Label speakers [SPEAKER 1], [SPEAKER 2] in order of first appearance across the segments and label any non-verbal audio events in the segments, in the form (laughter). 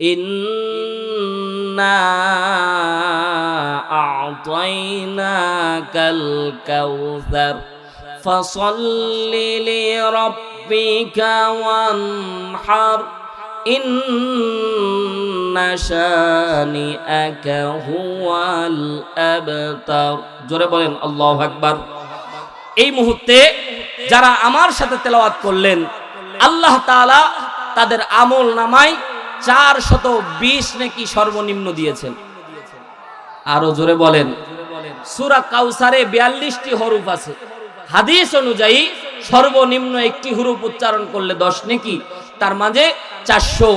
[SPEAKER 1] إنا أعطيناك الكوثر فصل لربك وانحر إن شانئك هو الأبتر জোরে বলেন আল্লাহু আকবার এই মুহূর্তে যারা আমার সাথে তেলাওয়াত করলেন আল্লাহ তাআলা তাদের আমল নামায় চার শত বিশ নাকি সর্বনিম্ন দিয়েছেন। আরও জোরে বলেন। সুরা কাউসারে বিয়াল্লিশটি হরুফ আছে। হাদিস অনুযায়ী সর্বনিম্ন একটি হুরুফ উচ্চারণ করলে দশ নেকি? তার মাঝে চারশো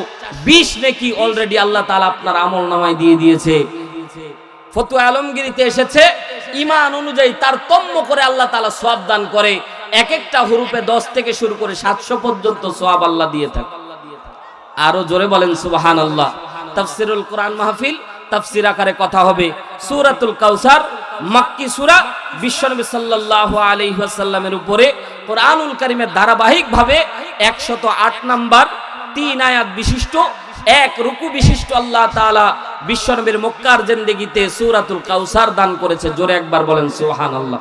[SPEAKER 1] বিশ নেকি অলরেডি আল্লাহ তালা আপনার আমল নামায় দিয়ে দিয়েছে। ফতুয়া আলমগিরিতে এসেছে ইমান অনুযায়ী তার তম্য করে আল্লাহ তালা সোয়াব দান করে। এক একটা হুরুপে দশ থেকে শুরু করে সাতশো পর্যন্ত সোয়াব আল্লাহ দিয়ে থাকে আরও জোরে বলেন সুবাহান আল্লাহ তাফসিরুল কোরআন মাহফিল, তাফসির আকারে কথা হবে। সূরাতুল কাউসার মাক্কি সূরা, বিশ্বনবী সাল্লাল্লাহু আলাইহি ওয়াসাল্লামের উপরে কোরআনুল কারীমের ধারাবাহিকভাবে 108 নাম্বার তিন আয়াত বিশিষ্ট, এক রুকু বিশিষ্ট আল্লাহ তাআলা বিশ্বনবীর মক্কার জিন্দেগিতে সূরাতুল কাউসার দান করেছে। জোরে একবার বলেন, সুবহানাল্লাহ।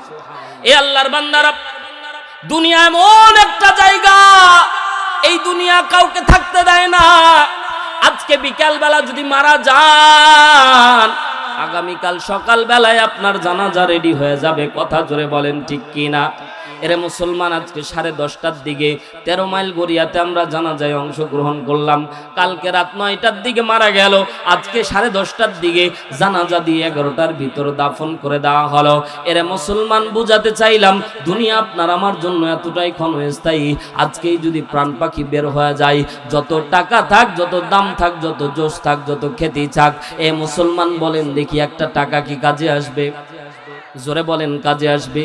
[SPEAKER 1] এ আল্লাহর বান্দারা, দুনিয়া এমন একটা জায়গা এই দুনিয়া কাউকে থাকতে দেয় না। আজকে বিকাল বেলা যদি মারা যান, আগামীকাল সকাল বেলায় আপনার জানাজা রেডি হয়ে যাবে। কথা জোরে বলেন ঠিক কি না এরে মুসলমান, আজকে সাড়ে দশটার দিকে তেরো মাইল গড়িয়াতে আমরা জানাজায় অংশগ্রহণ করলাম। কালকে রাত নয়টার দিকে মারা গেল। আজকে সাড়ে দশটার দিকে জানাজা দিয়ে এগারোটার ভিতর দাফন করে দেওয়া হলো। এরে মুসলমান, বুঝাতে চাইলাম, দুনিয়া আপনার আমার জন্য এতটাই ক্ষণস্থায়ী। আজকেই যদি প্রাণ পাখি বের হয়ে যায়, যত টাকা থাক, যত দাম থাক, যত জোশ থাক, যত খ্যাতি থাক, এ মুসলমান বলেন, দেখি একটা টাকা কি কাজে আসবে? জোরে বলেন, কাজে আসবে।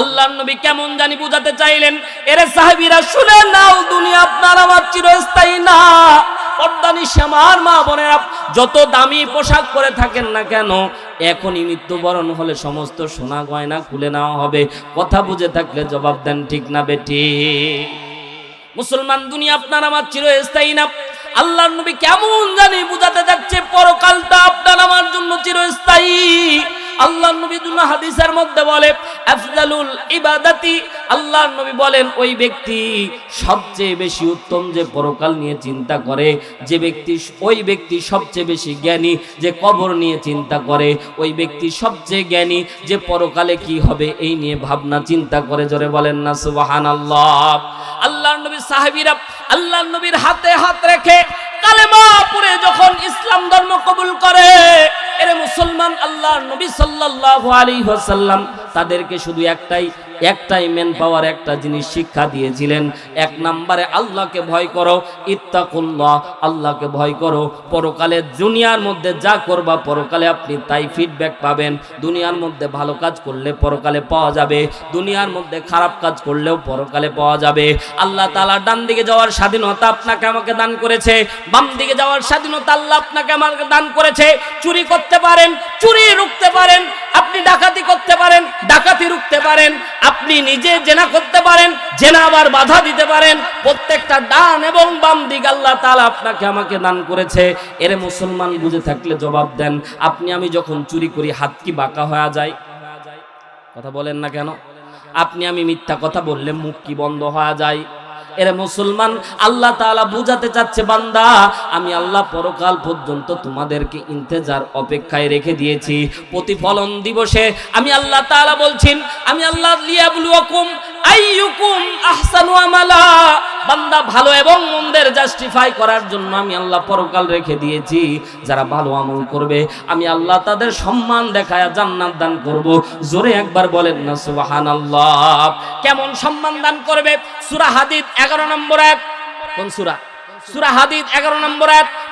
[SPEAKER 1] আল্লাহর নবী কেমন জানি বুঝাতে চাইলেন, এরে সাহাবীরা, শুনে নাও, দুনিয়া আপনার আমার চিরস্থায়ী না। পর্দানি শ্যামার মা বোনেরা, যত দামি পোশাক পরে থাকেন না কেন, এখনই মৃত্যুবরণ হলে সমস্ত সোনা গয়না খুলে নেওয়া হবে। কথা বুঝে থাকলে জবাব দেন, ঠিক না বেটি? মুসলমান, দুনিয়া আপনার আমার চিরস্থায়ী না। আল্লাহর নবী কেমন জানি বুঝাতে যাচ্ছে, পরকালটা আপনার আমার জন্য চিরস্থায়ী। আল্লাহ নবী দুনা হাদিসের মধ্যে বলে, আফজালুল ইবাদাতি আল্লাহর নবী বলেন, ওই ব্যক্তি সবচেয়ে বেশি উত্তম যে পরকাল নিয়ে চিন্তা করে, যে ব্যক্তি ওই ব্যক্তি সবচেয়ে বেশি জ্ঞানী যে কবর নিয়ে চিন্তা করে, ওই ব্যক্তি সবচেয়ে জ্ঞানী যে পরকালে কি হবে এই নিয়ে ভাবনা চিন্তা করে। জোরে বলেন না, সুবহানাল্লাহ। আল্লাহর নবী সাহাবীরা, আল্লাহর নবীর হাতে হাত রেখে কালেমা পড়ে যখন ইসলাম ধর্ম কবুল করে, এরে মুসলমান আল্লাহ নবী সাল্লাল্লাহু আলাইহি ওয়াসাল্লাম তাদেরকে শুধু একটাই একটাই মেন পাওয়ার একটা জিনিস শিক্ষা দিয়েছিলেন। এক নম্বরে আল্লাহকে ভয় করো, ইত্তাকুল্লাহ, আল্লাহকে ভয় করো। পরকালে দুনিয়ার মধ্যে যা করবা, পরকালে আপনি তাই ফিডব্যাক পাবেন। দুনিয়ার মধ্যে ভালো কাজ করলে পরকালে পাওয়া যাবে। দুনিয়ার মধ্যে খারাপ কাজ করলেও পরকালে পাওয়া যাবে। আল্লাহ তাআলা ডান দিকে যাওয়ার স্বাধীনতা আপনাকে আমাকে দান করেছে। বাম দিকে যাওয়ার স্বাধীনতা আল্লাহ আপনাকে আমাকে দান করেছে। চুরি করতে পারেন, চুরি রুখতে পারেন, আপনি ডাকাতি করতে পারেন, ডাকাতি রুখতে পারেন। আপনি নিজে জেনা করতে পারেন, জেনা আবার বাধা দিতে পারেন। প্রত্যেকটা ডান এবং বাম দিক আল্লাহ তাআলা আপনাকে আমাকে দান করেছে। এর মুসলমান বুঝে থাকলে জবাব দেন, আপনি আমি যখন চুরি করি, হাত কি বাঁকা হয়ে যায়? কথা বলেন না কেন? আপনি আমি মিথ্যা কথা বললে মুখ কি বন্ধ হওয়া যায়? এর মুসলমান, আল্লাহ তাআলা বুঝাতে চাচ্ছে, বান্দা, আমি আল্লাহ পরকাল পর্যন্ত তোমাদেরকে ইন্তেজার অপেক্ষায় রেখে দিয়েছি। প্রতিফলন দিবসে আমি আল্লাহ তাআলা বলছেন, আমি আল্লাহ লিয়াবলুয়াকুম আইয়ুকুম আহসানু আমালা। বান্দা ভালো এবং মন্দের জাস্টিফাই করার জন্য আমি আল্লাহ পরকাল রেখে দিয়েছি। যারা ভালো আমল করবে, আমি আল্লাহ তাদের সম্মান দেখায় জান্নাত দান করব। জোরে একবার বলেন না, সুবহানাল্লাহ। কেমন সম্মান দান করবে? সূরা হাদিদ 11 নম্বর এক। কোন সূরা? সূরা হাদিদ 11 নম্বর এক।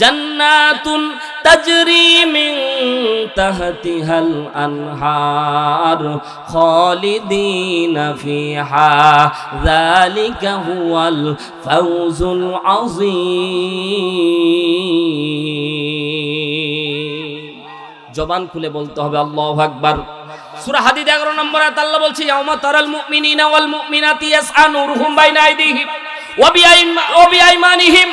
[SPEAKER 1] জান্নাতুন তাজরি মিন তাহতিহাল আনহার খালিদিনা ফিহা, যালিকা হুয়াল ফাউজুল আযীম। জবান খুলে বলতে হবে, আল্লাহু আকবার। সূরা হাদিদ 11 নম্বর আয়াত আল্লাহ বলছে, ইয়াউমা তারাল মুমিনিনা ওয়াল মুমিনাতি ইয়াসআ নূরুহুম বাইনা আইদিহিম ওয়া বিআইমা ওয়া বিআইমানিহিম।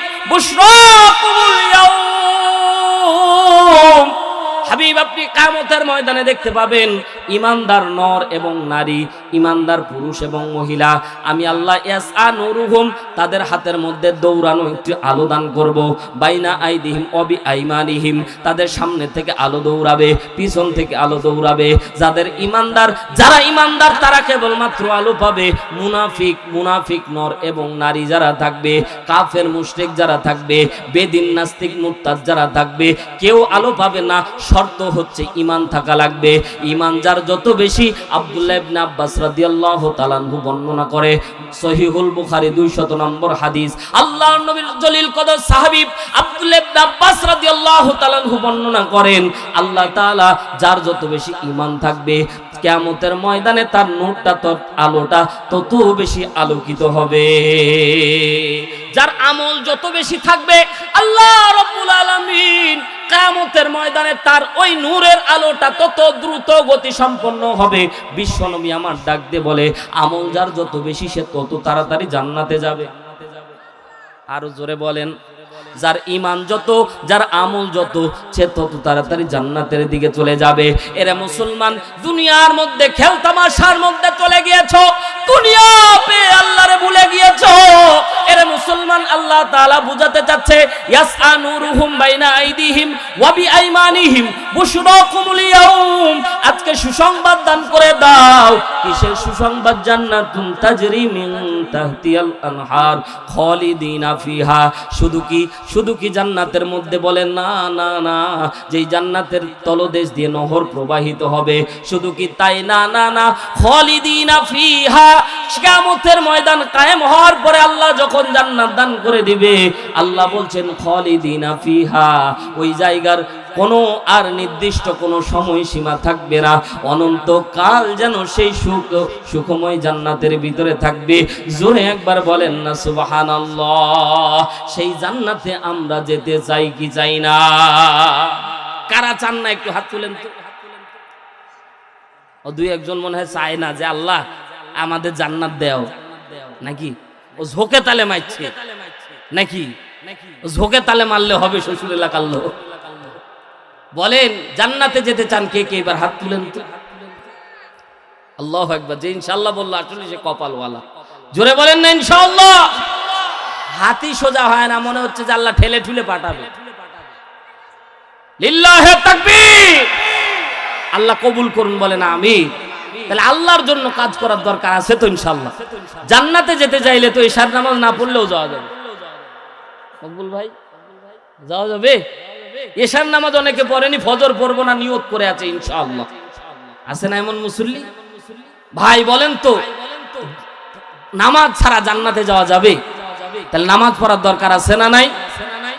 [SPEAKER 1] হাবিব আপনি কামতের ময়দানে দেখতে পাবেন ইমানদার নর এবং নারী। ইমানদার পুরুষ এবং মহিলা, আমি আল্লাহ ইয়াসআ নূরুহুম, তাদের হাতের মধ্যে দৌড়ানো একটি আলো দান করব। বাইনা আইদিহিম অবি আইমানিহিম, তাদের সামনে থেকে আলো দৌড়াবে, পিছন থেকে আলো দৌড়াবে। যাদের ইমানদার, যারা ইমানদার, তারা কেবলমাত্র আলো পাবে। মুনাফিক মুনাফিক নর এবং নারী যারা থাকবে, কাফের মুশরিক যারা থাকবে, বেদিন নাস্তিক মুরতাদ যারা থাকবে, কেউ আলো পাবে না, শর্ত হচ্ছে ইমান থাকা লাগবে। ইমান যার যত বেশি, আব্দুল্লাহ ইবনে আব্বাস রাদিয়াল্লাহু বর্ণনা করে, সহিহুল বুখারী 200 নম্বর হাদিস। আল্লাহর নবীর জলিল কদর সাহাবী আব্দুল্লাহ ইবনে আব্বাস রাদিয়াল্লাহু তাআলা আনহু বর্ণনা করেন, আল্লাহ তাআলা যার যত বেশি ইমান থাকবে, কিয়ামতের ময়দানে তার নূরটা তত আলোটা তত বেশি আলোকিত হবে। যার আমল যত বেশি থাকবে, আল্লাহ রব্বুল আলামিন কিয়ামতের ময়দানে তার ওই নূরের আলোটা তত দ্রুত গতি সম্পন্ন হবে। বিশ্বনবী আমার ডাক দিয়ে বলে, আমল যার যত বেশি সে তত তাড়াতাড়ি জান্নাতে যাবে। আরও জোরে বলেন যার ইমান যত, যার আমল যত, সে তত তাড়াতাড়ি জান্নাতের দিকে চলে যাবে। এরা মুসলমান, দুনিয়ার মধ্যে খেলতামাশার মধ্যে চলে গিয়েছো, দুনিয়া আল্লাহরে ভুলে এরা মুসলমান, আল্লাহ তাআলা বুঝাতে বাইনা আইদিহিম ওয়া বুশরাকুমুল ইয়াউম, আজকে সুসংবাদ দান করে দাও। কিসের সুসংবাদ? জান্নাতুন তাজরি মিন তাহতিয়াল আনহার খালিদিনা ফিহা। শুধু কি শুধু কি জান্নাতের মধ্যে বলে, না না না, যেই জান্নাতের তলদেশ দিয়ে নহর প্রবাহিত হবে, শুধু কি তাই? না না না, খালিদিনা ফিহা, কিয়ামতের ময়দান কায়েম হওয়ার পরে আল্লাহ যখন জান্নাত দান করে দিবে, আল্লাহ বলছেন, খলিদিনা ফিহা, ওই জায়গার কোনো আর নির্দিষ্ট কোনো সময়সীমা থাকবে না। অনন্ত কাল যেন সেই সুখ, সুখময় জান্নাতের ভিতরে থাকবে। জোরে একবার বলেন না সুবাহান সেই জান্নাতে আমরা যেতে চাই কি চাই না? কারা চান না একটু হাত তুলেন তো? ও দুই একজন মনে হয় চায় না যে আল্লাহ আমাদের জান্নাত দেও। নাকি? ও ঝোঁকে তালে মারছে। নাকি? ঝোঁকে তালে মারলে হবে শ্বশুর এলাকার লোক। বলেন, জান্নাতে যেতে চান কে কে? এবার হাত তুলেন তো। আল্লাহ একবার যে ইনশাল্লাহ বলল, আসলে সে কপালওয়ালা। জোরে বলেন না ইনশাল্লাহ হাতি সোজা হয় না, মনে হচ্ছে যে আল্লাহ ঠেলে ঠুলে পাঠাবে। আল্লাহ কবুল করুন বলে না আমি তাহলে আল্লাহর জন্য কাজ করার দরকার আছে তো ইনশাল্লাহ জান্নাতে যেতে চাইলে তো এশার নামাজ না পড়লেও যাওয়া যাবে। মকবুল ভাই, যাওয়া যাবে? এশার নামাজ অনেকে পড়েনি, ফজর পড়ব না, নিয়ত করে আছে, ইনশাআল্লাহ। আছে না এমন মুসল্লি? ভাই, বলেন তো, নামাজ ছাড়া জান্নাতে যাওয়া যাবে? তাহলে নামাজ পড়ার দরকার আছে না নাই?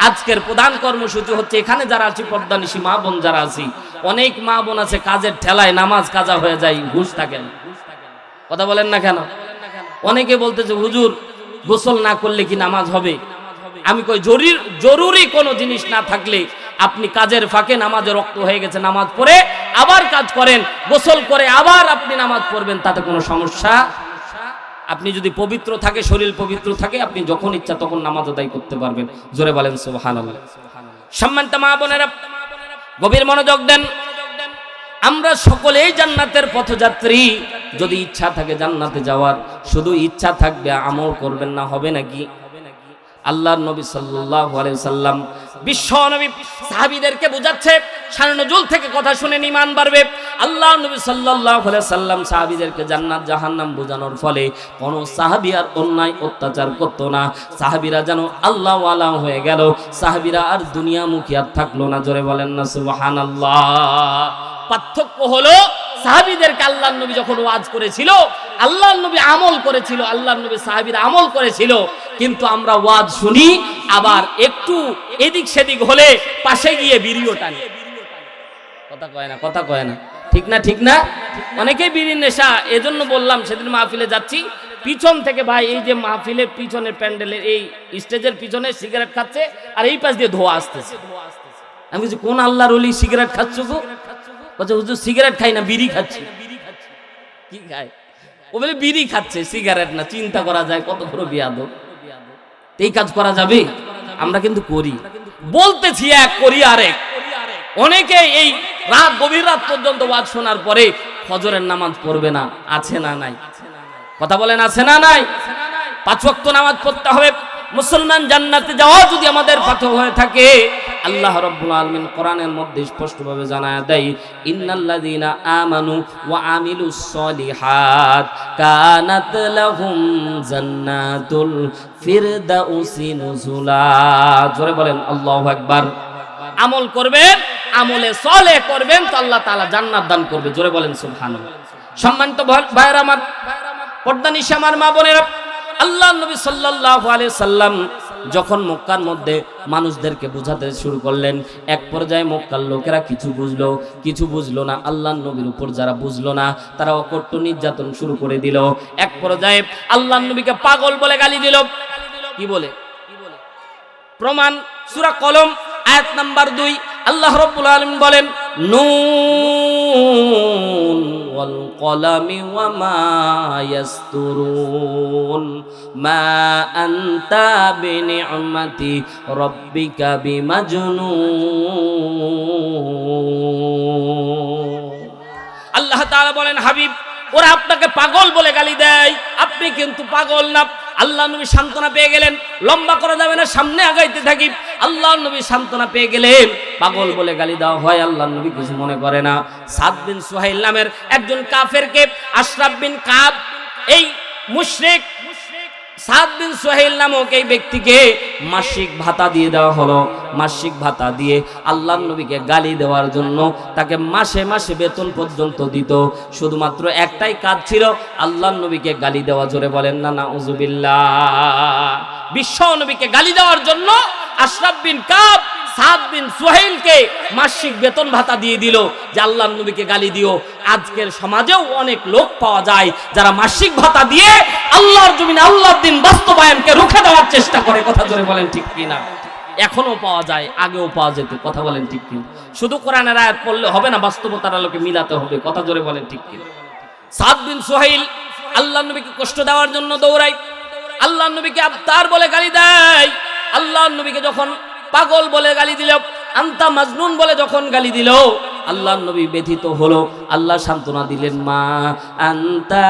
[SPEAKER 1] আজকের প্রধান কর্মসূচি হচ্ছে, এখানে যারা আছি পর্দানিশী মা বোন যারা আছি, অনেক মা বোন আছে, কাজের ঠেলায় নামাজ কাজা হয়ে যায়, ঘুষ থাকে না। কথা বলেন না কেন? অনেকে বলতেছে, হুজুর, গোসল না করলে কি নামাজ হবে? আমি কই, জরুরি জরুরি কোনো জিনিস না থাকলে আপনি কাজের ফাঁকে নামাজে রক্ত হয়ে গেছে, নামাজ পড়ে আবার কাজ করেন, গোসল করে আবার আপনি নামাজ পড়বেন, তাতে কোনো সমস্যা? আপনি যদি পবিত্র থাকে, শরীর পবিত্র থাকে, আপনি যখন ইচ্ছা তখন নামাজ আদায় করতে পারবেন। জোরে বলেন, সুবহানাল্লাহ। সম্মানিত মা বোনেরা, গভীর মনোযোগ দেন। আমরা সকলেই জান্নাতের পথযাত্রী। যদি ইচ্ছা থাকে জান্নাতে যাওয়ার, শুধু ইচ্ছা থাকবে, আমল করবেন না, হবে নাকি? আল্লাহর নবী আলাইহি সাল্লাম বিশ্ব নবী সাহাবীদেরকে বোঝাচ্ছে শানজুল থেকে কথা শুনে ঈমান বাড়বে। আল্লাহর নবী আলাইহি সাল্লাম সাহাবীদেরকে জান্নাত, জাহান্নাম বোঝানোর ফলে কোন সাহাবী আর অন্যায় অত্যাচার করত না। সাহাবীরা যেন আল্লাহ ওয়ালা হয়ে গেল। সাহাবীরা আর দুনিয়ামুখী আর থাকল না। জোরে বলেন না, সুবহানাল্লাহ। পার্থক্য হলো, সাহাবীদেরকে আল্লাহর নবী যখন ওয়াজ করেছিল, আল্লাহর নবী আমল করেছিল, আল্লাহর নবী সাহাবীরা আমল করেছিল কিন্তু আমরা ওয়াজ শুনি, আবার একটু এদিক সেদিক হলে পাশে গিয়ে বিড়িও টানে। কথা কয় না, কথা কয় না। ঠিক না ঠিক না? অনেকেই বিড়ির নেশা, এজন্য বললাম সেদিন মাহফিলে যাচ্ছি। পিছন থেকে ভাই, এই যে মাহফিলের পিছনের প্যান্ডেলের এই স্টেজের পিছনে সিগারেট খাচ্ছে, আর এই পাশ দিয়ে ধোয়া আসতেছে। আমি বলছি, কোন আল্লাহর ওলি সিগারেট খাচ্ছ গো? বলছে, হুজুর, সিগারেট খাই না, বিড়ি খাচ্ছি। কি খায়? ও বলে, বিড়ি খাচ্ছে, সিগারেট না, চিন্তা করা যায়, কত বড় বিয়াদ এই কাজ করা যাবে? আমরা কিন্তু করি। বলতেছি এক, করি আরেক। অনেকে এই রাত, গভীর রাত পর্যন্ত ওয়াজ শোনার পরে ফজরের নামাজ পড়বে না। আছে না নাই? কথা বলেন, আছে না নাই? পাঁচ ওয়াক্ত নামাজ পড়তে হবে। মুসলমান জান্নাতে যাওয়া যদি আমাদের পাথর হয়ে থাকে, আল্লাহ রাব্বুল আলামিন কোরআনের মধ্যে স্পষ্টভাবে জানায় দেয়, ইন্নাল্লাযীনা আমানু ওয়া আমিলুস সলিহাত কানাত লাহুম জান্নাতুল ফিরদাউসি নুজুলা। জোরে বলেন, আল্লাহু আকবার। আমল করবেন, আমলে সলে করবেন, তো আল্লাহ তাআলা জান্নাত দান করবে। জোরে বলেন, সুবহানাল্লাহ। সম্মানিত ভাইয়ের আমার পর্দানিশা আমার মা বোনেরা আল্লাহ নবী সাল্লাল্লাহু আলাইহি সাল্লাম যখন মক্কার মধ্যে মানুষদেরকে বোঝাতে শুরু করলেন, এক পর্যায়ে মক্কার লোকেরা কিছু বুঝলো কিছু বুঝলো না আল্লাহ নবীর উপর যারা বুঝলো না, তারা অকট্ট নির্যাতন শুরু করে দিল। এক পর্যায়ে আল্লাহ নবীকে পাগল বলে গালি দিল। কি বলে? প্রমাণ, সূরা কলম, আয়াত নাম্বার দুই। আল্লাহ রব্বুল আলামিন বলেন, নুন ওয়াল কলামি মাতি রব্বি কবি মা আনতা বিনি'মাতি রাব্বিকা বিমাজনুন। আল্লাহ তাআলা বলেন, হাবিব, ওরা আপনাকে পাগল বলে গালি দেয়। আপনি কিন্তু পাগল না। আল্লাহ নবী সান্ত্বনা পেয়ে গেলেন। লম্বা করা যাবে না, সামনে আগাইতে থাকি। আল্লাহ নবী সান্ত্বনা পেয়ে গেলেন। পাগল বলে গালি দেওয়া হয়, আল্লাহ নবী কিছু মনে করে না। সাদ বিন সোহাইল নামের একজন কাফেরকে আশরাফ বিন কাব, এই মুশরিক সাদ বিন সোহেল নামক এই ব্যক্তিকে মাসিক ভাতা দিয়ে দেওয়া হলো। মাসিক ভাতা দিয়ে আল্লাহ নবীকে গালি দেওয়ার জন্য তাকে মাসে মাসে বেতন পর্যন্ত দিত। শুধুমাত্র একটাই কাজ ছিল আল্লাহ নবীকে গালি দেওয়া। জোরে বলেন, না না উজুবিল্লা বিশ্ব নবীকে গালি দেওয়ার জন্য আশরাফ বিন কাব সাদ বিন সোহেলকে মাসিক বেতন ভাতা দিয়ে দিল, যে আল্লাহ নবীকে গালি দিও। আজকের সমাজেও অনেক লোক পাওয়া যায় যারা মাসিক ভাতা দিয়ে আল্লাহর জমিনে আল্লাহর দিন বাস্তবায়নকে রুখে দেওয়ার চেষ্টা করে। কথা জোরে বলেন ঠিক কিনা? এখনও পাওয়া যায়, আগেও পাওয়া যেত, কথা বলেন ঠিক কিনা? শুধু কোরআনের আয়াত পড়লে হবে না, বাস্তবতার আলোকে মিলাতে হবে, কথা জোরে বলেন ঠিক কিনা? সাদ বিন সোহেল আল্লাহ নবীকে কষ্ট দেওয়ার জন্য দৌড়ায়। আল্লাহ নবীকে আবতার বলে গালি দেয়। আল্লাহ নবীকে যখন পাগল বলে গালি দিল, আন্তা মাজনুন বলে যখন গালি দিল আল্লাহ নবী ব্যথিত হলো। আল্লাহ সান্ত্বনা দিলেন, মা আন্তা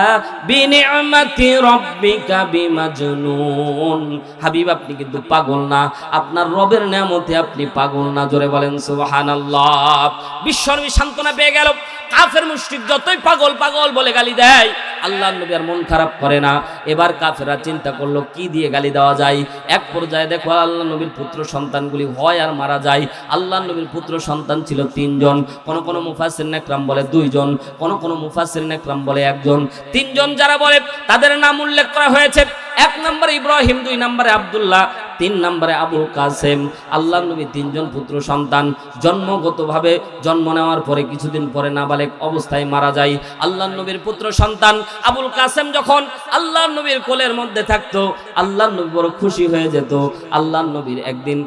[SPEAKER 1] বিনিআমাতি রাব্বিকা বিমাজনুন। হাবিব, আপনি কিন্তু পাগল না। আপনার রবের নিয়ামতে আপনি পাগল না। জোরে বলেন, সুবহানাল্লাহ। বিশ্বনবী সান্ত্বনা পেয়ে গেল। কাফের মুশরিক যতই পাগল পাগল বলে গালি দেয় আল্লাহ নবী আর মন খারাপ করে না। এবার কাফেরা চিন্তা করল, কি দিয়ে গালি দেওয়া যায়? এক পর্যায়ে দেখো আল্লাহ নবীর পুত্র সন্তানগুলি হয় আর মারা যায়। আল্লাহ নবীর পুত্র সন্তান ছিল তিনজন। কোন কোন মুফাসির নেকরাম বলে দুইজন। কোন কোন মুফাসির নেকরাম বলে একজন। তিনজন যারা বলে, তাদের নাম উল্লেখ করা হয়েছে। এক নম্বরে ইব্রাহিম, দুই নম্বরে আব্দুল্লাহ, তিন নম্বরে আবুল কাসেম। আল্লাহ নবী তিনজন পুত্র সন্তান। জন্মগতভাবে জন্ম নেওয়ার পরে কিছুদিন পরে নাবালেক অবস্থায় মারা যায়। আল্লাহ নবীর পুত্র সন্তান আবুল কাসেম যখন আল্লাহ নবীর কোলের মধ্যে থাকতো, আল্লাহ নবী বড় খুশি হয়ে যেত। আল্লাহ নবীর একদিন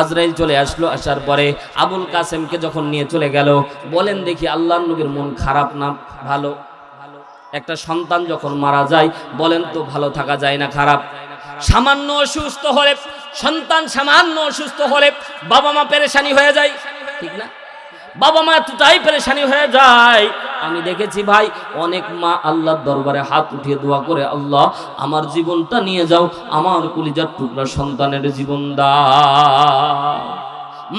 [SPEAKER 1] আজরাইল চলে আসলো, আসার পরে আবুল কাসেমকে যখন নিয়ে চলে গেল, বলেন দেখি আল্লাহ নবীর মন খারাপ না ভালো? একটা সন্তান যখন মারা যায়, বলেন তো ভালো থাকা যায় না খারাপ। সামান্য অসুস্থ হলে, সন্তান সামান্য অসুস্থ হলে বাবা মা পেরেশানি হয়ে যায়, ঠিক না? বাবা মা এতটাই পেরেশানি হয়ে যায়, আমি দেখেছি ভাই, অনেক মা আল্লাহর দরবারে হাত উঠিয়ে দোয়া করে, আল্লাহ, আমার জীবনটা নিয়ে যাও, আমার কলিজার টুকরা সন্তানের জীবন দাও।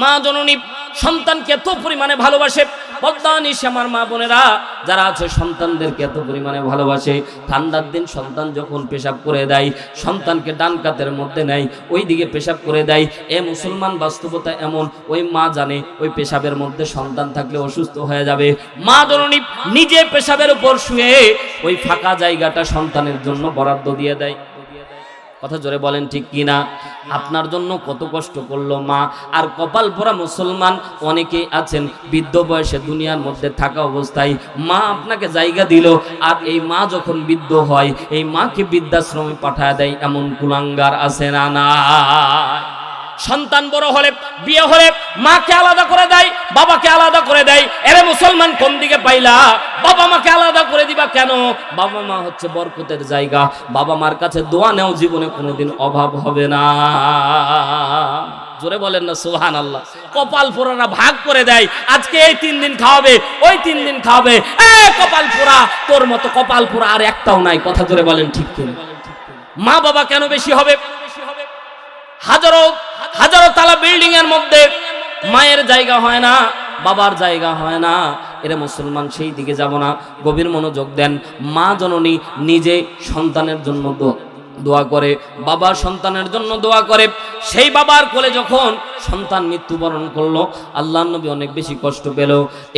[SPEAKER 1] মা জননী সন্তানকে এত পরিমাণে ভালোবাসে। পদ্মানিস আমার মা বোনেরা, যারা আছে সন্তানদেরকে এত পরিমাণে ভালোবাসে। ঠান্ডার দিন সন্তান যখন পেশাব করে দেয়, সন্তানকে ডান কাতের মধ্যে নেয় ওই দিকে পেশাব করে দেয়। এ মুসলমান বাস্তবতা এমন, ওই মা জানে ওই পেশাবের মধ্যে সন্তান থাকলে অসুস্থ হয়ে যাবে। মা জননী নিজে পেশাবের উপর শুয়ে ওই ফাঁকা জায়গাটা সন্তানের জন্য বরাদ্দ দিয়ে দেয়। কথা জোরে বলেন ঠিক কিনা? আপনার জন্য কত কষ্ট করল মা। আর কপাল পরা মুসলমান অনেকেই আছেন, বৃদ্ধ বয়সে দুনিয়ার মধ্যে থাকা অবস্থায় মা আপনাকে জায়গা দিল, আর এই মা যখন বৃদ্ধ হয়, এই মাকে বৃদ্ধাশ্রমে পাঠায় দেয়, এমন কুলাঙ্গার আছে না না সন্তান বড় হলে, বিয়ে হলে মাকে আলাদা করে দেয়, বাবাকে আলাদা করে দেয়। এরে মুসলমান কোন দিকে পাইলা? বাবা মাকে আলাদা করে দিবা কেন? বাবা মা হচ্ছে বরকতের জায়গা। বাবা মার কাছে দোয়া নেও, জীবনে কোনোদিন অভাব হবে না। জোরে বলেন না সুহান আল্লাহ কপাল পোড়ারা ভাগ করে দেয়। আজকে এই তিন দিন খাওয়াবে, ওই তিন দিন খাওয়াবে। এ, কপাল পোড়া তোর মতো কপাল পোড়া আর একটাও নাই। কথা জোরে বলেন ঠিক কিনা? মা বাবা কেন বেশি হবে? হাজারো হাজারো তালা বিল্ডিং এর মধ্যে মায়ের জায়গা হয় না, বাবার জায়গা হয় না। এরা মুসলমান সেই দিকে যাব না। গভীর মনোযোগ দেন। মা জননী নিজে সন্তানের জন্য দোয়া করে বাবা সন্তানের জন্য দোয়া করে। সেই বাবার কোলে যখন সন্তান মৃত্যুবরণ করল আল্লাহ নবী অনেক বেশি কষ্ট পেল।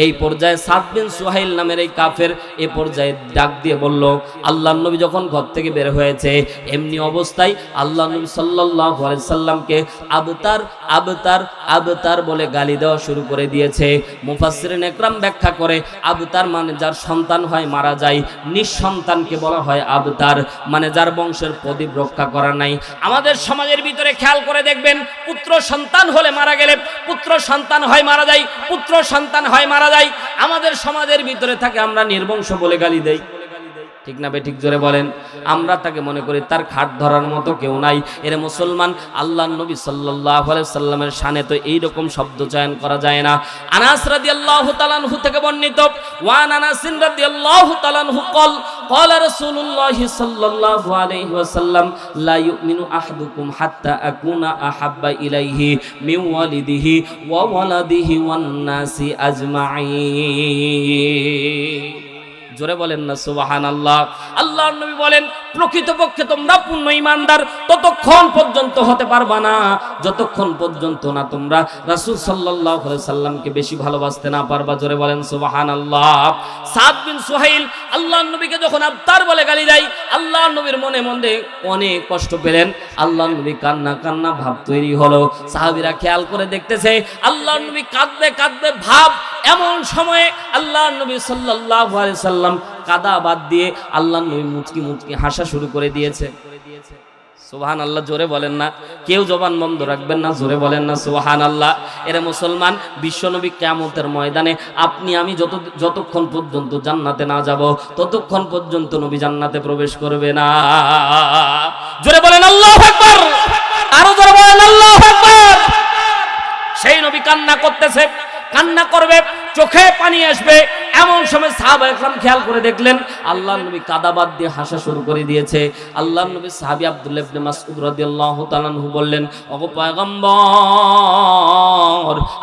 [SPEAKER 1] এই পর্যায়ে সাদ বিন সুহাইল নামের এই কাফের এ পর্যায়ে ডাক দিয়ে বলল আল্লাহ নবী যখন ঘর থেকে বের হয়েছে, এমনি অবস্থায় আল্লাহ নবী সাল্লাহ সাল্লামকে আবতার আবতার আবতার বলে গালি দেওয়া শুরু করে দিয়েছে। মুফাসসিরিন একরাম ব্যাখ্যা করে, আবতার মানে যার সন্তান হয় মারা যায়, নিঃসন্তানকে বলা হয় আবতার মানে যার বংশের প্রদীপ রক্ষা করা নাই। আমাদের সমাজের ভিতরে খেয়াল করে দেখবেন, পুত্র সন্তান হলে মারা গেলে, পুত্র সন্তান হয় মারা যায়, পুত্র সন্তান হয় মারা যায়। আমাদের সমাজের ভিতরে থাকে, আমরা নির্বংশ বলে গালি দেই। ঠিক না বে ঠিক জোরে বলেন আমরা তাকে মনে করি তার খাট ধরার মতো কেউ নাই এর মুসলমান আল্লাহ নবী সাল্লাহ সাল্লামের শানে তো এইরকম শব্দ চয়ন করা যায় না আনাস রাদিয়াল্লাহু তাআলাহু থেকে বর্ণিত ওয়ান আনাসিন রাদিয়াল্লাহু তাআলাহু قال قال رسول الله صلى الله عليه وسلم لا يؤمن احدكم حتى اكون احب اليه من والده وولده والناس اجمعين জোরে বলেন না সুবাহান আল্লাহ আল্লাহর নবী বলেন, প্রকৃতপক্ষে তোমরা পূর্ণ ইমানদার ততক্ষণ পর্যন্ত হতে পারবা না। যতক্ষণ পর্যন্ত না তোমরা রাসুল সাল্লাহ সাল্লামকে বেশি ভালোবাসতে না পারবা, জোরে বলেন সুবাহান আল্লাহ সাদ বিন সুহাইল আল্লাহর নবীকে যখন আবতার বলে গালি দেয় আল্লাহ নবীর মনে মনে অনেক কষ্ট পেলেন। আল্লাহ নবী কান্না কান্না ভাব তৈরি হলো। সাহাবিরা খেয়াল করে দেখতেছে আল্লাহ নবী কাঁদবে কাঁদবে ভাব এমন সময়ে আল্লাহ নবী আলাইহি সাল্লাম কাদা বাদ দিয়ে আল্লাহ নবী মুচকি মুচকি হাসা শুরু করে দিয়েছে। সুবহান আল্লাহ জোরে বলেন না। কেউ জবান বন্ধ রাখবেন না, জোরে বলেন না সুবহান আল্লাহ এরা মুসলমান, বিশ্বনবী কিয়ামতের ময়দানে আপনি, আমি যত, যতক্ষণ পর্যন্ত জান্নাতে না যাব, ততক্ষণ পর্যন্ত নবী জান্নাতে প্রবেশ করবে না। জোরে বলেন আল্লাহু আকবার। আরও জোরে বলেন আল্লাহু আকবার। সেই নবী কান্না করতেছে, কান্না করবে চোখে পানি আসবে। এমন সময় সাহাবা একরাম খেয়াল করে দেখলেন আল্লাহ নবী কাদাবাদ দিয়ে হাসা শুরু করে দিয়েছে। আল্লাহ নবী সাহাবী আব্দুল্লাহ ইবনে মাসউদ রাদিয়াল্লাহু তাআলা আনহু বললেন, ওগো পয়গম্বর,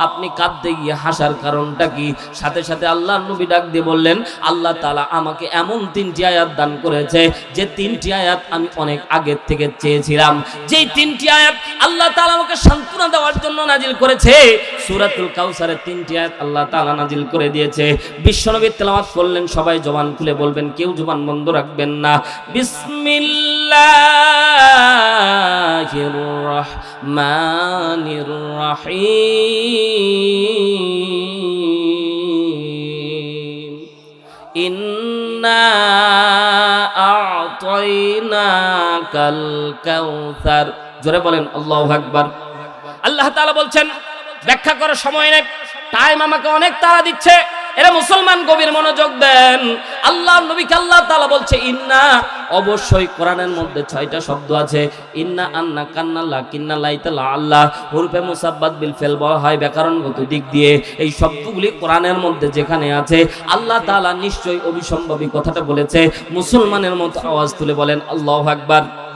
[SPEAKER 1] আপনি কাঁদতে গিয়ে হাসার কারণটা কি? সাথে সাথে আল্লাহ নবী ডাক দিয়ে বললেন, আল্লাহ তাআলা আমাকে এমন তিনটি আয়াত দান করেছে, যে তিনটি আয়াত আমি অনেক আগের থেকে চেয়েছিলাম। যেই তিনটি আয়াত আল্লাহ তাআলা আমাকে সান্ত্বনা দেওয়ার জন্য নাজিল করেছে, সূরাতুল কাউসারের তিনটি আয়াত আল্লাহ তাআলা নাজিল করে দিয়েছে। বিশ্বনবী তেলাওয়াত করলেন, সবাই জবান খুলে বলবেন, কেউ জবান বন্ধ রাখবেন না। বিসমিল্লাহির ইন্না কাউসার। জোরে বলেন, আল্লাহু আকবার। আল্লাহ তাআলা বলছেন, ব্যাখ্যা করার সময় নেই। টাইম আমাকে অনেক তাড়া দিচ্ছে। এরা মুসলমান গভীর মনোযোগ দেন। আল্লাহ নবীকে আল্লাহ তাআলা বলছে, ইন্না অবশ্যই কোরআনের মধ্যে ছয়টা শব্দ আছে। ইন্না আন্না কান্না লা কিন্না লাইতালা আল্লাহ। হুরফে মুসাব্বাত বিল ফেল বলা হয় ব্যাকরণগত দিক দিয়ে। এই শব্দগুলি কোরআনের মধ্যে যেখানে আছে, আল্লাহ তাআলা নিশ্চয়ই অবিসম্ভাবী কথাটা বলেছে। মুসলমানের মতো আওয়াজ তুলে বলেন, আল্লাহু আকবার।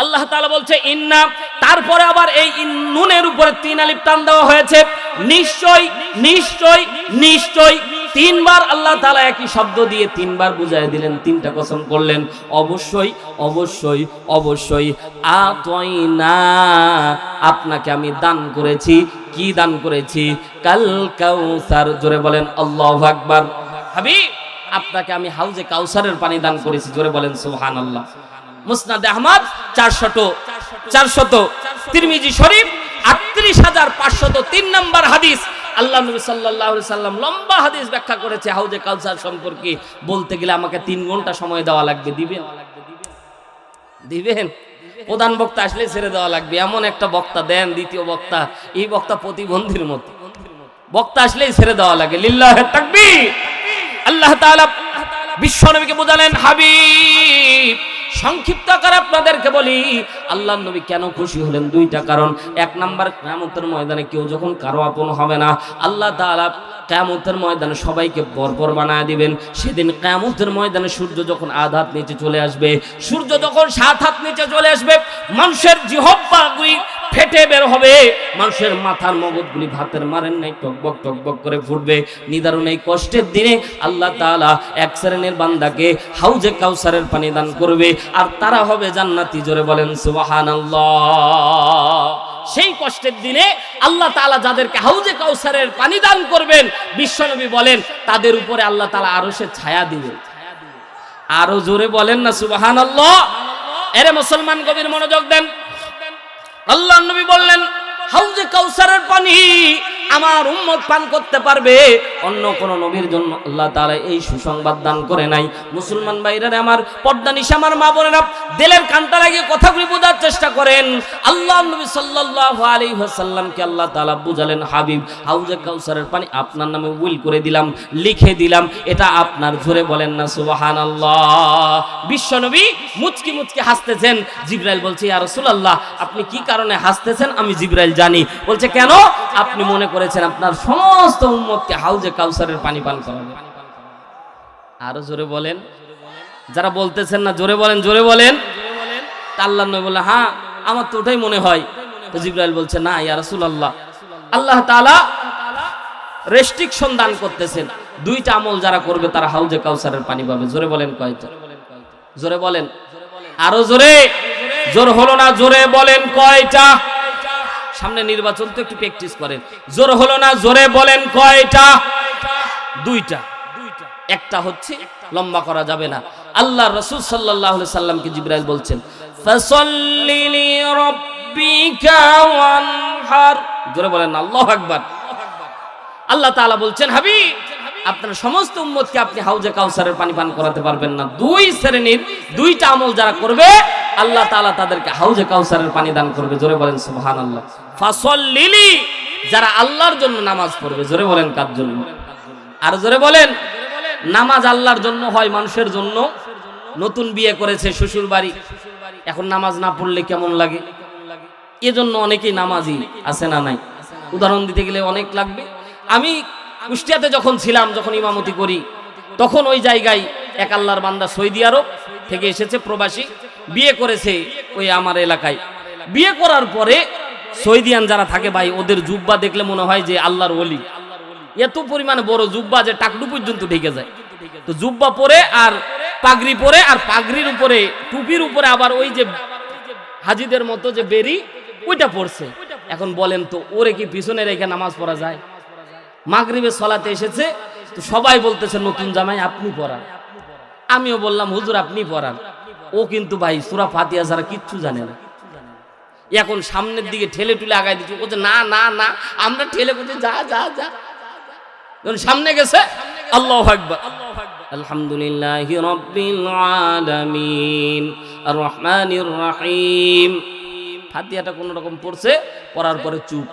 [SPEAKER 1] আল্লাহ তাআলা বলছে, ইন্না। তারপরে আবার এই নুনের উপরে তিন আলিফ টান দেওয়া হয়েছে। নিশ্চয় নিশ্চয় নিশ্চয়। তিনবার আল্লাহ তালা একই শব্দ দিয়ে তিনবার বুঝাই দিলেন, তিনটা কসম করলেন। অবশ্যই অবশ্যই অবশ্যই। আতয়না আপনাকে আমি দান করেছি। কি দান করেছি? কাল কাউসার, জোরে বলেন আল্লাহ আকবার। হাবিব, আপনাকে আমি হাউজে কাউসারের পানি দান করেছি, জোরে বলেন সুবহানাল্লাহ। মুসনাদ আহমদ চারশত চারশত। তিরমিজি শরীফ আটত্রিশ হাজার পাঁচশত তিন নম্বর হাদিস। আল্লাহ নবী আলাইহি সাল্লাম লম্বা হাদিস ব্যাখ্যা করেছে, হাউজে কাউসার সম্পর্কে। বলতে গেলে আমাকে তিন ঘণ্টা সময় দেওয়া লাগবে, দিবেন? দিবেন? প্রধান বক্তা আসলে ছেড়ে দেওয়া লাগবে। এমন একটা বক্তা দেন, দ্বিতীয় বক্তা। এই বক্তা প্রতিবন্ধীর মতো। বক্তা আসলেই ছেড়ে দেওয়া লাগে। লিল্লাহ তাকবীর। আল্লাহ তাআলা বিশ্ব নবীকে বোঝালেন, হাবিব। সংক্ষিপ্ত আকারে আপনাদেরকে বলি, আল্লাহ নবী কেন খুশি হলেন? দুইটা কারণ। এক নাম্বার, কিয়ামতের ময়দানে কেউ যখন কারও আপন হবে না, আল্লাহ তাআলা কিয়ামতের ময়দানে সবাইকে পরপর বানায় দিবেন। সেদিন কিয়ামতের ময়দানে সূর্য যখন আধ হাত নিচে চলে আসবে, সূর্য যখন সাত হাত নিচে চলে আসবে, মানুষের জিহব্বাগুলি ফেটে বের হবে। মানুষের মাথার মগজগুলি ভাতের মারেন নাই, টকবক টকবক করে ফুটবে নিদারুণ এই কষ্টের দিনে আল্লাহ তাআলা এক শ্রেণির বান্দাকে হাউজে কাউসারের পানি দান করবে, আর তারা হবে জান্নাতি। জোরে বলেন, সুবহানাল্লাহ। সেই কষ্টের দিনে আল্লাহ তাআলা যাদেরকে হাউজে কাউসারের পানি দান করবেন, বিশ্বনবী বলেন, তাদের উপরে আল্লাহ তাআলা আরও সে ছায়া দিবেন। আরও জোরে বলেন না, সুবহানাল্লাহ। এরে মুসলমান কবির মনোযোগ দেন। আল্লাহ নবী বললেন হাউজে কাউসারের পানি আমার উম্মত পান করতে পারবে। অন্য কোন নবীর জন্য আল্লাহ তাআলা এই সুসংবাদ দান করে নাই। মুসলমান ভাইরা আমার পর্দা নিশা আমার মা বোনেরা দিলের কানটা লাগিয়ে কথাগুলি বোঝার চেষ্টা করেন। আল্লাহ নবী সাল্লাল্লাহু আলাইহি ওয়াসাল্লামকে আল্লাহ তাআলা বুঝালেন, হাবিব, হাউজে কাউসারের পানি আপনার নামে উইল করে দিলাম, লিখে দিলাম। এটা আপনার জোরে বলেন না, সুবহানাল্লাহ। বিশ্বনবী মুচকি মুচকি হাসতেছেন। জিব্রাইল বলছে, ইয়া রাসূলুল্লাহ, আপনি কি কারণে হাসতেছেন? আমি জিব্রাইল জানি। বলছে, কেন? আপনি মনে করেছেন আপনার সমস্ত উম্মতকে হাউজে কাউসারের পানি পান করাবে। আরও জোরে বলেন। যারা বলতেছেন না, জোরে বলেন জোরে বলেন। আল্লাহ নবী বলে হ্যাঁ আমার তো ওটাই মনে হয়। তো জিব্রাইল বলছে, না, ইয়া রাসূলুল্লাহ, আল্লাহ তাআলা রেস্ট্রিকশন দান করতেছেন। দুইটা আমল যারা করবে, তারা হাউজে কাউসারের পানি পাবে। জোরে বলেন কয়টা? জোরে বলেন। আরও জোরে। জোর হলো না, জোরে বলেন কয়টা? সামনে নির্বাচন তো একটু প্র্যাকটিস করেন। জোর হলো না, জোরে বলেন কয়টা? দুইটা। একটা হচ্ছে লম্বা করা যাবে না। আল্লাহ রসুল সাল্লাহ সাল্লামকে জিব্রাইল বলছেন জোরে বলেন আল্লাহু আকবার। আল্লাহ তাআলা বলছেন, হাবিব, আপনার সমস্ত উম্মতকে আপনি হাউজে কাউসারের পানি পান করাতে পারবেন না। দুই শ্রেণির দুইটা আমল যারা করবে, আল্লাহ তাআলা তাদেরকে হাউজে কাউসারের পানি দান করবে। জোরে বলেন সুবহানাল্লাহ। ফাসাল্লিলি, যারা আল্লাহর জন্য নামাজ পড়বে। জোরে বলেন কার জন্য? আর জোরে বলেন, নামাজ আল্লাহর জন্য হয় মানুষের জন্য। নতুন বিয়ে করেছে, শ্বশুর বাড়ি। এখন নামাজ না পড়লে কেমন লাগে? এজন্য অনেকেই নামাজি আছে না নাই? উদাহরণ দিতে গেলে অনেক লাগবে। আমি কুষ্টিয়াতে যখন ছিলাম, যখন ইমামতি করি, তখন ওই জায়গায় এক আল্লাহর বান্দা সৌদি আরব থেকে এসেছে, প্রবাসী। বিয়ে করেছে ওই আমার এলাকায়। বিয়ে করার পরে সৌদিয়ান যারা থাকে ভাই, ওদের জুব্বা দেখলে মনে হয় যে আল্লাহর ওলি। এত পরিমাণে বড় জুব্বা যে টাকডু পর্যন্ত ঢেকে যায়। তো জুব্বা পরে আর পাগড়ি পরে, আর পাগড়ির উপরে, টুপির উপরে আবার ওই যে হাজিদের মতো যে বেরি, ওইটা পড়ছে এখন বলেন তো, ওরে কি পিছনে রেখে নামাজ পড়া যায়? মাগরিবে সলাতে এসেছে, তো সবাই বলতেছে, নতুন জামাই আপনি পড়ান আমিও বললাম, হুজুর আপনি পড়ান ও কিন্তু ভাই, সুরা ফাতিয়া ছাড়া কিচ্ছু জানে না। এখন সামনের দিকে ঠেলে টুলে আগায় দিচ্ছে। বলছে, না না না, আমরা ঠেলে করছি যা যা যা। যখন সামনে গেছে, আল্লাহ আকবার। আলহামদুলিল্লাহ রব্বিল আলামিন। আর রহমানির রহিম। ফাতিহাটা কোন রকম পড়ছে, পড়ার পরে চুপ।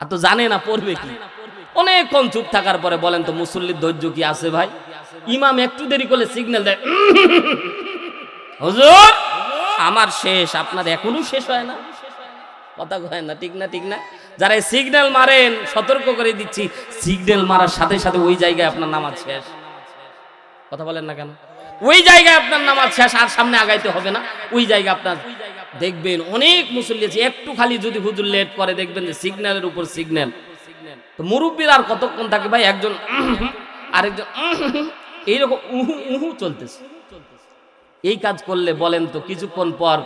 [SPEAKER 1] আর তো জানে না, পড়বে কি? অনেকক্ষণ চুপ থাকার পরে বলেন তো, মুসল্লির ধৈর্য কি আছে ভাই? ইমাম একটু দেরি করলে সিগন্যাল দেয়। (laughs) হুজুর! আমার শেষ, আপনার এখনও শেষ হয় না। কথা কয় না, ঠিক না ঠিক না। যারা সিগন্যাল মারেন, সতর্ক করে দিচ্ছি সিগন্যাল মারার সাথে সাথে ওই জায়গায় আপনার নামাজ শেষ। কথা বলেন না কেন? ওই জায়গায় আপনার নামাজ শেষ, আর সামনে আগাইতে হবে না। ওই জায়গা আপনার দেখবেন, অনেক মুসল্লি আছে, একটু খালি যদি হুজুর লেট করে, দেখবেন যে সিগন্যালের উপর সিগন্যাল তো মুরব্বীর আর কতক্ষণ থাকে ভাই? একজন আরেকজন এইরকম উহু উহু চলতেছে। এই কাজ করলে বলেন তো কিছুক্ষণ পর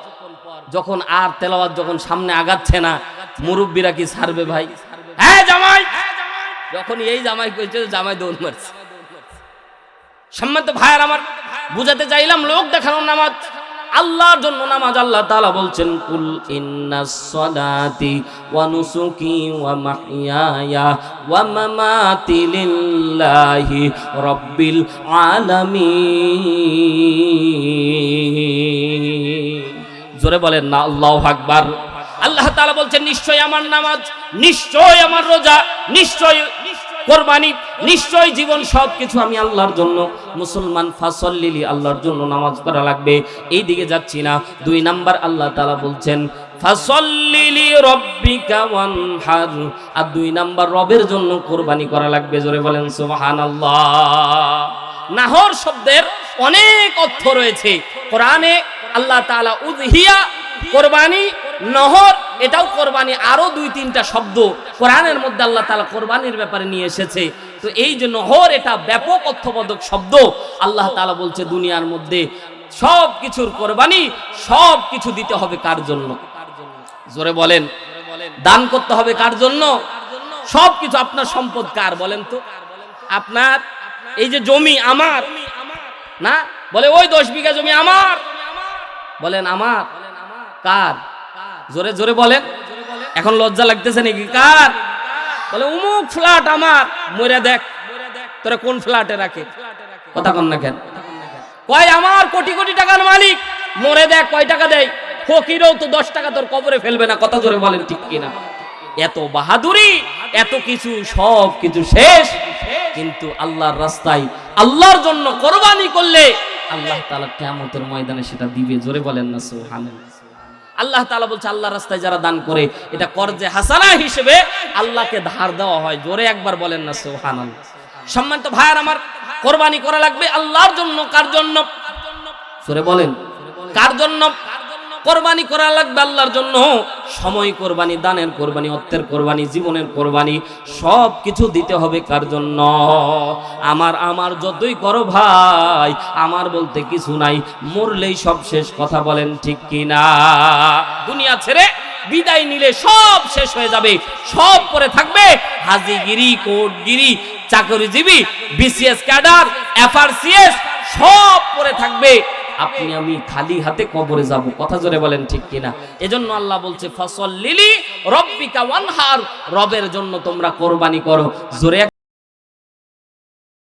[SPEAKER 1] যখন আর তেলাওয়াত যখন সামনে আগাচ্ছে না, মুরব্বীরা কি ছাড়বে ভাই? হ্যাঁ জামাই! যখন এই জামাই কইছে জামাই দৌড় মারছে। সম্মানিত ভাইয়ার আমার বুঝাতে চাইলাম, লোক দেখানোর নামাজ। আল্লাহর জন্য নামাজ আল্লাহ তাআলা বলছেন, কুল ইন্নাস সালাতি ওয়া নুসুকি ওয়া মাহইয়ায়া ওয়া মামাতি লিল্লাহি রাব্বিল আলামিন। জোরে বলেন না, আল্লাহু আকবার। আল্লাহ তাআলা বলছেন নিশ্চয় আমার নামাজ নিশ্চয় আমার রোজা নিশ্চয় কোরবানি, নিশ্চয় জীবন সব কিছু আমি আল্লাহর জন্য, মুসলমান ফাসল্লিলি আল্লাহর জন্য নামাজ পড়া লাগবে। এই দিকে যাচ্ছি না। দুই নাম্বার আল্লাহ তাআলা বলছেন, ফাসল্লিলি রব্বিকা ওয়ানহার। আর দুই নাম্বার, রবের জন্য কোরবানি করা লাগবে, জোরে বলেন সুবহানাল্লাহ। নাহর শব্দের অনেক অর্থ রয়েছে। কোরআনে আল্লাহ তাআলা উযহিয়া কোরবানি, নহর এটাও কোরবানি আরও দুই তিনটা শব্দ কোরআনের মধ্যে আল্লাহ তালা কোরবানির ব্যাপারে নিয়ে এসেছে। তো এই জন্য হর এটা ব্যাপক অর্থবোধক শব্দ আল্লাহ তালা বলছে দুনিয়ার মধ্যে সব কিছুর কোরবানি সব কিছু দিতে হবে কার জন্য? জোরে বলেন। দান করতে হবে কার জন্য? সব কিছু আপনার সম্পদ কার বলেন তো? আপনার এই যে জমি আমার, না? বলে ওই দশ বিঘা জমি আমার। বলেন আমার কার? জোরে জোরে বলেন। এখন লজ্জা লাগতেছে নাকি? কার? বলে, উমুক ফ্ল্যাট আমার। মরে দেখ, তোরা কোন ফ্ল্যাটে রাখে? কথা কন না কেন? কয়, আমার কোটি কোটি টাকার মালিক। মরে দেখ, কয় টাকা দেয়? ফকিরও তো দশ টাকা তোর কবরে ফেলবে না। কথা জোরে বলেন, ঠিক কিনা? এত বাহাদুরি, এত কিছু, সব কিছু শেষ। কিন্তু আল্লাহর রাস্তায়, আল্লাহর জন্য কোরবানি করলে আল্লাহ তাআলা কিয়ামতের ময়দানে সেটা দিবে। জোরে বলেন না, সুবহানাল্লাহ। আল্লাহ তালা বলছে, আল্লাহ রাস্তায় যারা দান করে, এটা করজে হাসানা হিসেবে আল্লাহকে ধার দেওয়া হয়। জোরে একবার বলেন না সোহান সম্মানিত ভাইয়ার আমার কোরবানি করা লাগবে আল্লাহর জন্য, কার জন্য? সরে বলেন। কার জন্য? কোরবানি করা লাগবে আল্লাহর জন্য। সময় কোরবানি, দানের কোরবানি, অর্থের কোরবানি, জীবনের কোরবানি সব কিছু দিতে হবে কার জন্য? আমার আমার যতই করো ভাই, আমার বলতে কিছু নাই। মরলেই সব শেষ কথা বলেন ঠিক কিনা? দুনিয়া ছেড়ে বিদায় নিলে সব শেষ হয়ে যাবে। সব পরে থাকবে হাজিগিরি কোর্টগিরি চাকরিজীবী, বিসিএস ক্যাডার, এফআরসিএস, সব পরে থাকবে। আপনি আমি খালি হাতে কবরে যাব। কথা জোরে বলেন ঠিক কিনা? এজন্য আল্লাহ বলছে ফসল লিলি রব্বিকা ওয়ানহার। রবের জন্য তোমরা কোরবানি করো। জোরে